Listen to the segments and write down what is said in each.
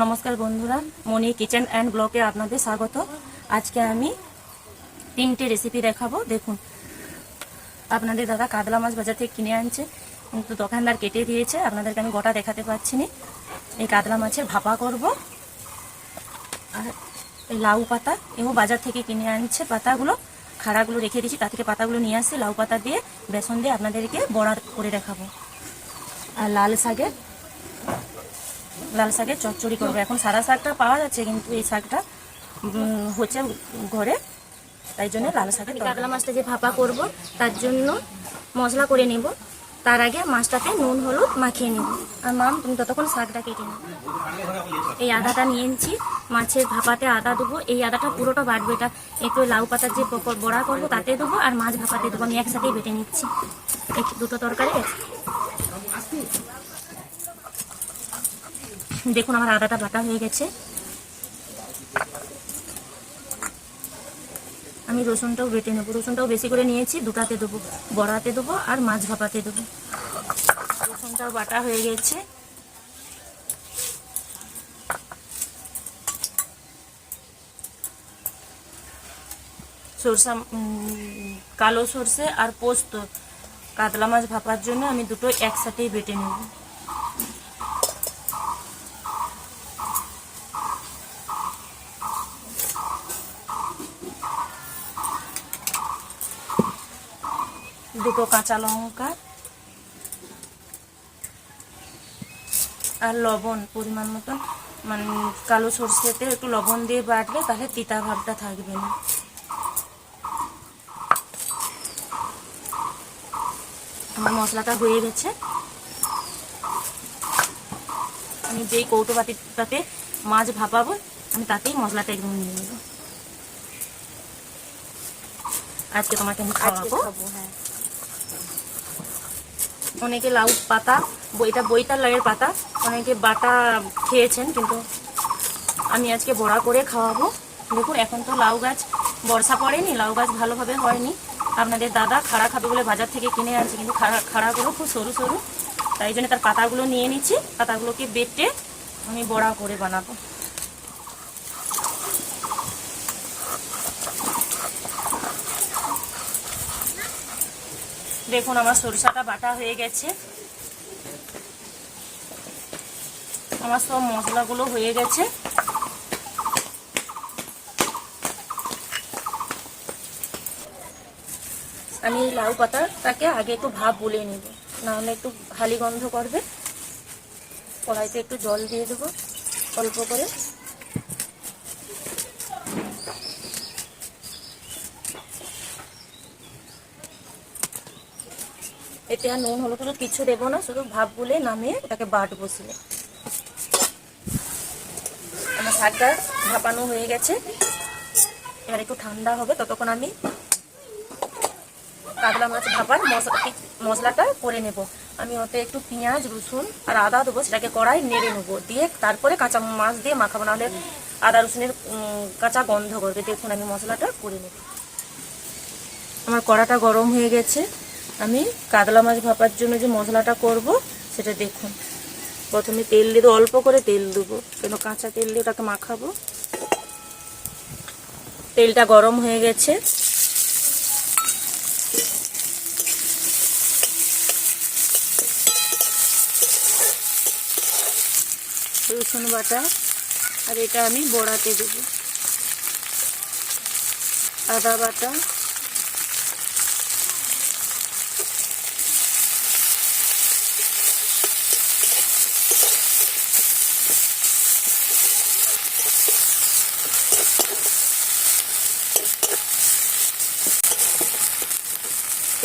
নমস্কার বন্ধুরা মনি kitchen and ব্লকে আপনাদের স্বাগত। আজকে আমি তিনটে রেসিপি দেখাবো। দেখুন, আপনাদের দাদা কাতলা মাছ বাজার থেকে কিনে আনছে, কিন্তু দোকানদার কেটে দিয়েছে, আপনাদেরকে আমি গোটা দেখাতে পারছি না। এই কাতলা মাছের ভাপা করব, আর এই লাউ পাতা, এও বাজার থেকে কিনে আনছে। পাতাগুলো, খাড়াগুলো রেখে দিয়েছি তা থেকে পাতাগুলো নিয়ে আসছি, লাউ পাতা দিয়ে, বেসন দিয়ে আপনাদেরকে বড়া করে দেখাবো। আর লাল শাকের লাল শাকের চচ্চড়ি করব। এখন সাদা শাকটা পাওয়া যাচ্ছে, কিন্তু এই শাকটা হচ্ছে ঘরে। তাই জন্য লাল শাকের কাতলা মাছটা যে ভাপা করব, তার জন্য মশলা করে নেব। তার আগে মাছটাতে নুন, হলুদ মাখিয়ে নেব। আর মাম, তুমি ততক্ষণ শাকটা কেটে নেব এই আদাটা নিয়েছি মাছের ভাপাতে আদা দেবো। এই আদাটা পুরোটা বাটবো এটা। একটু লাউ পাতার যে পকোড় বড়া করব, তাতে দেবো। আর মাছ ভাপাতে দেবো। আমি একসাথেই বেটে নিচ্ছি। দুটো তরকারি দেখুন আমার আদাটা বাটা হয়ে গেছে। আমি রসুনটাও বেটে নেব। রসুনটাও বেশি করে নিয়েছি, দুটাতে দেবো, বড়াতে দেবো আর মাছ ভাপাতে দেবো। রসুনটাও বাটা হয়ে গেছে। সরষা কালো সর্ষে আর পোস্ত, কাতলা মাছ ভাপার জন্য আমি দুটো একসাথেই বেটে নেব। দুটো কাঁচা লঙ্কা আর লবণ পরিমাণ মতন। মানে কালো সর্ষেতে একটু লবণ দিয়ে বাটলে তাহলে তিতা ভাবটা থাকবে না। আমার মশলাটা হয়ে গেছে। আমি যেই কৌটো বাটিটাতে মাছ ভাপাবো, আমি তাতেই মশলাটা একদম নিয়ে নেব। আজকে তোমাকে আমি খাওয়াবো। হ্যাঁ। অনেকে লাউ পাতা বইটা বইতার লাউয়ের পাতা, অনেকে বাটা খেয়েছেন, কিন্তু আমি আজকে বড়া করে খাওয়াবো। দেখুন, এখন তো লাউ গাছ বর্ষা পড়েনি, লাউ গাছ ভালোভাবে হয়নি। আপনাদের দাদা খাড়া খাবে বলে বাজার থেকে কিনে আনছে, কিন্তু খাড়া খাড়াগুলো খুব সরু সরু। তাই জন্য তার পাতাগুলো নিয়ে নিচ্ছি, পাতাগুলোকে বেটে আমি বড়া করে বানাবো। দেখুন আমার সরিষাটা বাটা হয়ে গেছে। আমার সব মশলাগুলো হয়ে গেছে। আমি লাউ পাতাটাকে আগে একটু ভাপ বলে নেব, নাহলে একটু হালি গন্ধ করবে। কড়াইতে একটু জল দিয়ে দেবো, অল্প করে। এতে আর নুন, হলুদ টলুদ কিছু দেবো না, শুধু ভাপ বলে নামিয়ে ওটাকে বাট বসিয়ে আমার শাকটা ভাপানো হয়ে গেছে। এবার একটু ঠান্ডা হবে, ততক্ষণ আমি কাতলা মাছ ভাপার মশলা মশলাটা করে নেব। আমি ওতে একটু পেঁয়াজ, রসুন আর আদা দেবো, সেটাকে কড়াই নেড়ে নেব। দিয়ে তারপরে কাঁচা মাছ দিয়ে মাখাবো, নাহলে আদা, রসুনের কাঁচা গন্ধ করবে। দেখুন আমি মশলাটা করে নেব। আমার কড়াটা গরম হয়ে গেছে। আমি কাতলা মাছ ভাপার জন্য যে মশলাটা করব, সেটা দেখুন। প্রথমে তেল দিয়ে অল্প করে তেল দেবো, কেন কাঁচা তেল দিয়ে ওটাকে মাখাবো। তেলটা গরম হয়ে গেছে। রসুন বাটা, আর এটা আমি বড়াতে দেবো। আদা বাটা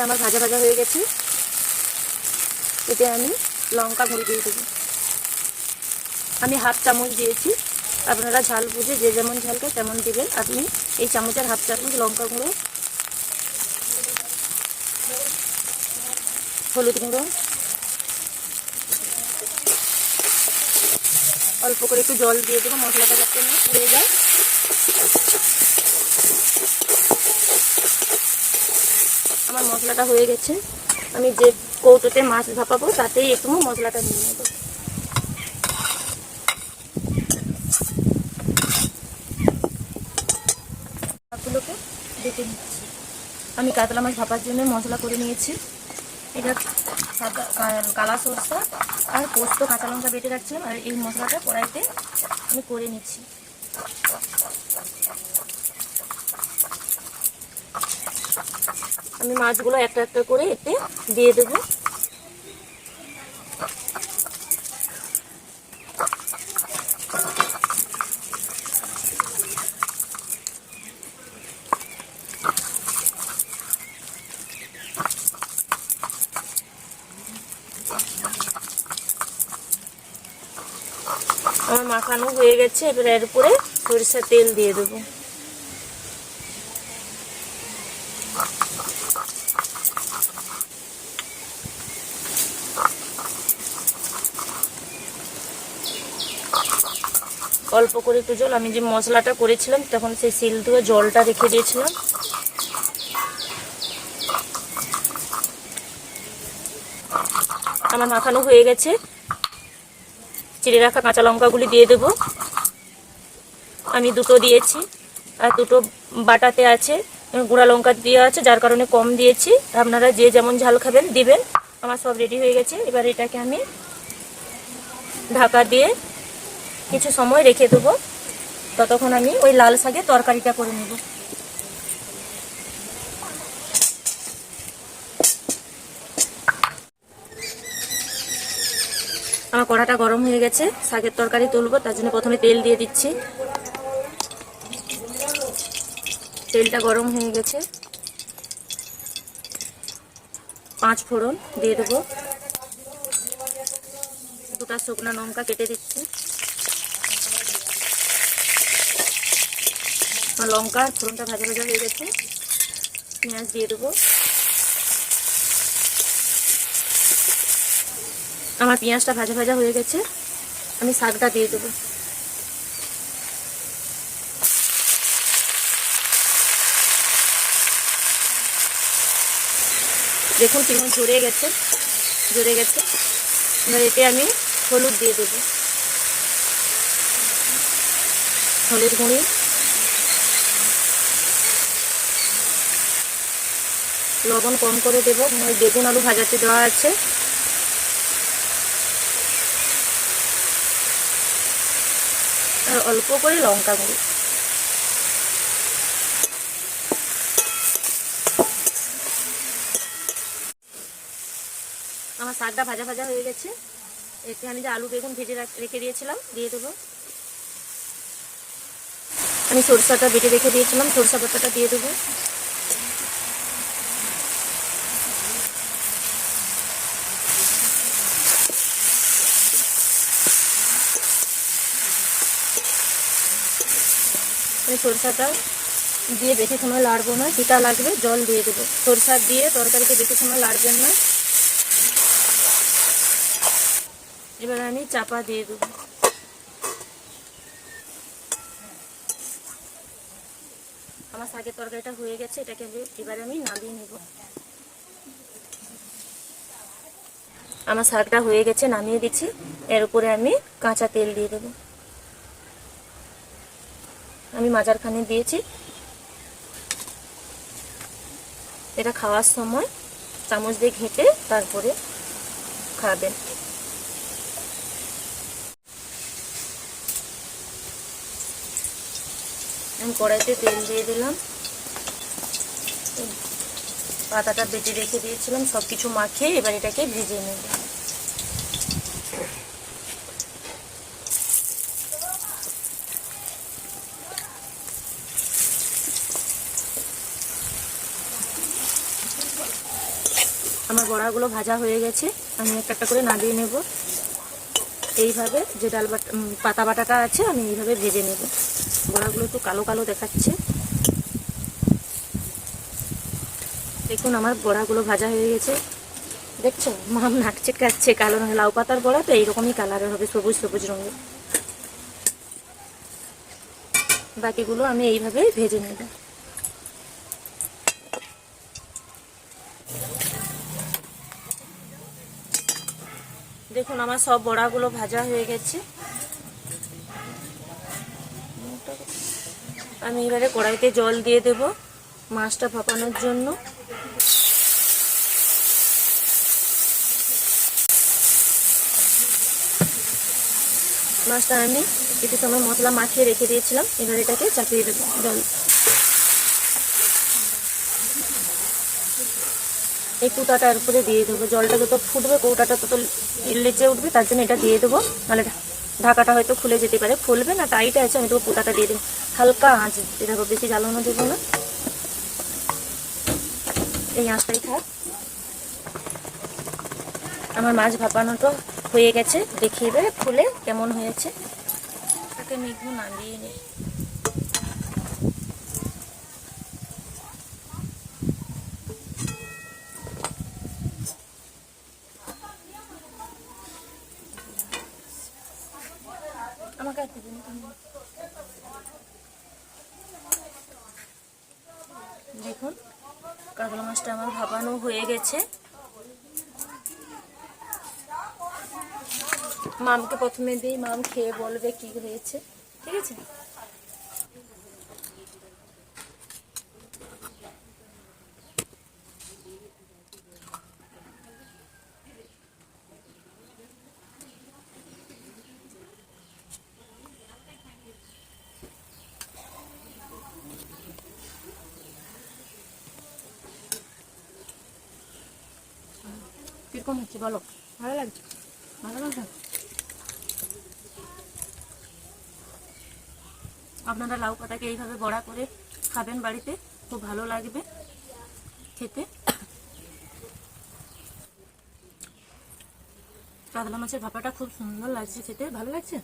এটা আমার ভাজা ভাজা হয়ে গেছে। এতে আমি লঙ্কা গুঁড়ি দিয়ে দেবো। আমি হাফ চামচ দিয়েছি। আপনারা ঝাল বুঝে যে যেমন ঝাল খায় তেমন দিবেন। আপনি এই চামচের হাফ চামচ লঙ্কা গুঁড়ো, হলুদ গুঁড়ো, অল্প করে একটু জল দিয়ে দেবো। মশলাটা যাতে না পুড়ে যায়। মশলাটা হয়ে গেছে। আমি যে কৌটোতে মাছ ভাপাবো, তাতেই একটু মশলাটা নিয়ে নেব। আমি কাতলা মাছ ভাপার জন্য মশলা করে নিয়েছি। এটা সাদা কালা সরষা আর পোস্ত, কাঁচা লঙ্কা বেটে রাখছিলাম। আর এই মশলাটা কড়াইতে আমি করে নিচ্ছি। আমি মাছগুলো একটা একটা করে এতে দিয়ে দেবো। আমার মাখানো হয়ে গেছে, এবার এর উপরে সরিষার তেল দিয়ে দেবো। অল্প করে একটু জল, আমি যে মশলাটা করেছিলাম, তখন সেই সিল ধুয়ে জলটা রেখে দিয়েছিলাম। আমার মাখানো হয়ে গেছে। চিড়ে রাখা কাঁচা লঙ্কাগুলি দিয়ে দেব। আমি দুটো দিয়েছি, আর দুটো বাটাতে আছে গুঁড়া লঙ্কা দেওয়া আছে, যার কারণে কম দিয়েছি। আপনারা যে যেমন ঝাল খাবেন, দিবেন। আমার সব রেডি হয়ে গেছে। এবার এটাকে আমি ঢাকা দিয়ে কিছু সময় রেখে দেবো। ততক্ষণ আমি ওই লাল শাকের তরকারিটা করে নেব। আমার কড়াটা গরম হয়ে গেছে, শাকের তরকারি তুলবো, তার জন্য প্রথমে তেল দিয়ে দিচ্ছি। তেলটা গরম হয়ে গেছে। পাঁচ ফোড়ন দিয়ে দেবো। দুটা শুকনো লঙ্কা কেটে দিচ্ছি। লঙ্কা ফোড়নটা ভাজা ভাজা হয়ে গেছে। পেঁয়াজ দিয়ে দেবো। আমার পেঁয়াজটা ভাজা ভাজা হয়ে গেছে। আমি শাকটা দিয়ে দেবো। দেখুন কেমন ঝরে গেছে ঝরে গেছে। এবার এতে আমি হলুদ দিয়ে দেবো। হলুদ গুঁড়ি লবণ কম করে দেবো। ওই বেগুন, আলু ভাজাতে দেওয়া আছে। আর অল্প করে লঙ্কা গুঁড়ি। আমার শাকটা ভাজা ভাজা হয়ে গেছে। এতে আমি যে আলু, বেগুন ভেজে রেখে দিয়েছিলাম, দিয়ে দেবো। আমি সরষাটা বেটে রেখে দিয়েছিলাম, সরষা পাতাটা দিয়ে দেবো। আমি সরষাটা দিয়ে বেশি সময় লাড়বো না, যেটা লাগবে জল দিয়ে দেবো। সরষা দিয়ে তরকারিতে বেশি সময় লাড়বেন না। এবার আমি চাপা দিয়ে দেবো। আমার শাকের তরকারিটা হয়ে গেছে, এটাকে এবারে আমি নামিয়ে নেব। আমার শাকটা হয়ে গেছে, নামিয়ে দিচ্ছি। এর উপরে আমি কাঁচা তেল দিয়ে দেবো। আমি মাজারখানে দিয়েছি। এটা খাওয়ার সময় চামচ দিয়ে ঘেঁটে তারপরে খাবেন। আমি কড়াইতে তেল দিয়ে দিলাম। পাতাটা বেটে রেখে দিয়েছিলাম সব কিছু মাখিয়ে এবার এটাকে ভেজে নেব। বড়াগুলো ভাজা হয়ে গেছে, আমি একটা একটা করে নামিয়ে নেব। এইভাবে যে ডাল পাতা বাটাটা আছে, আমি এইভাবে ভেজে নেব। বড়াগুলো একটু কালো কালো দেখাচ্ছে। দেখুন, আমার বড়াগুলো ভাজা হয়ে গেছে। দেখছ? মাম নাকছে কাচ্ছে কালো রঙের লাউ পাতার বড়া তো এইরকমই কালারের হবে, সবুজ সবুজ রঙের। বাকিগুলো আমি এইভাবে ভেজে নেব। দেখুন, আমার সব বড়াগুলো ভাজা হয়ে গেছে। আমি এবারে কড়াইতে জল দিয়ে দেব মাছটা ভাপানোর জন্য। মাছটা আমি একটু সময় মশলা মাখিয়ে রেখে দিয়েছিলাম, এবার এটাকে চাপিয়ে দেবো জল। এই কুটাটার উপরে দিয়ে দেবো। জলটা যত ফুটবে কৌটাটা তত লেচে উঠবে, তার জন্য এটা দিয়ে দেবো। নাহলে ঢাকাটা হয়তো খুলে যেতে পারে। ফুলবে না, টাইট আছে, আমি দেবো কুটাটা দিয়ে দেবো। হালকা আঁচ দেখো বেশি জ্বালানো দেবো না। এই আঁচটাই থাক। আমার মাছ ভাপানোটা হয়ে গেছে। দেখিয়ে দেবে খুলে কেমন হয়েছে। তাকে একটু নামিয়ে নিই আমাকে দিবেন। দেখুন, কাতলা মাছটা আমার ভাপানো হয়ে গেছে মামকে প্রথমে দিই, মাম খেয়ে বলবে কি হয়েছে, ঠিক আছে কীরকম হচ্ছে বলো? ভালো লাগছে? ভালো লাগছে আপনারা লাউ পাতাকে এইভাবে বড়া করে খাবেন বাড়িতে, খুব ভালো লাগবে খেতে। কাতলা মাছের ভাপাটা খুব সুন্দর লাগছে খেতে। ভালো লাগছে?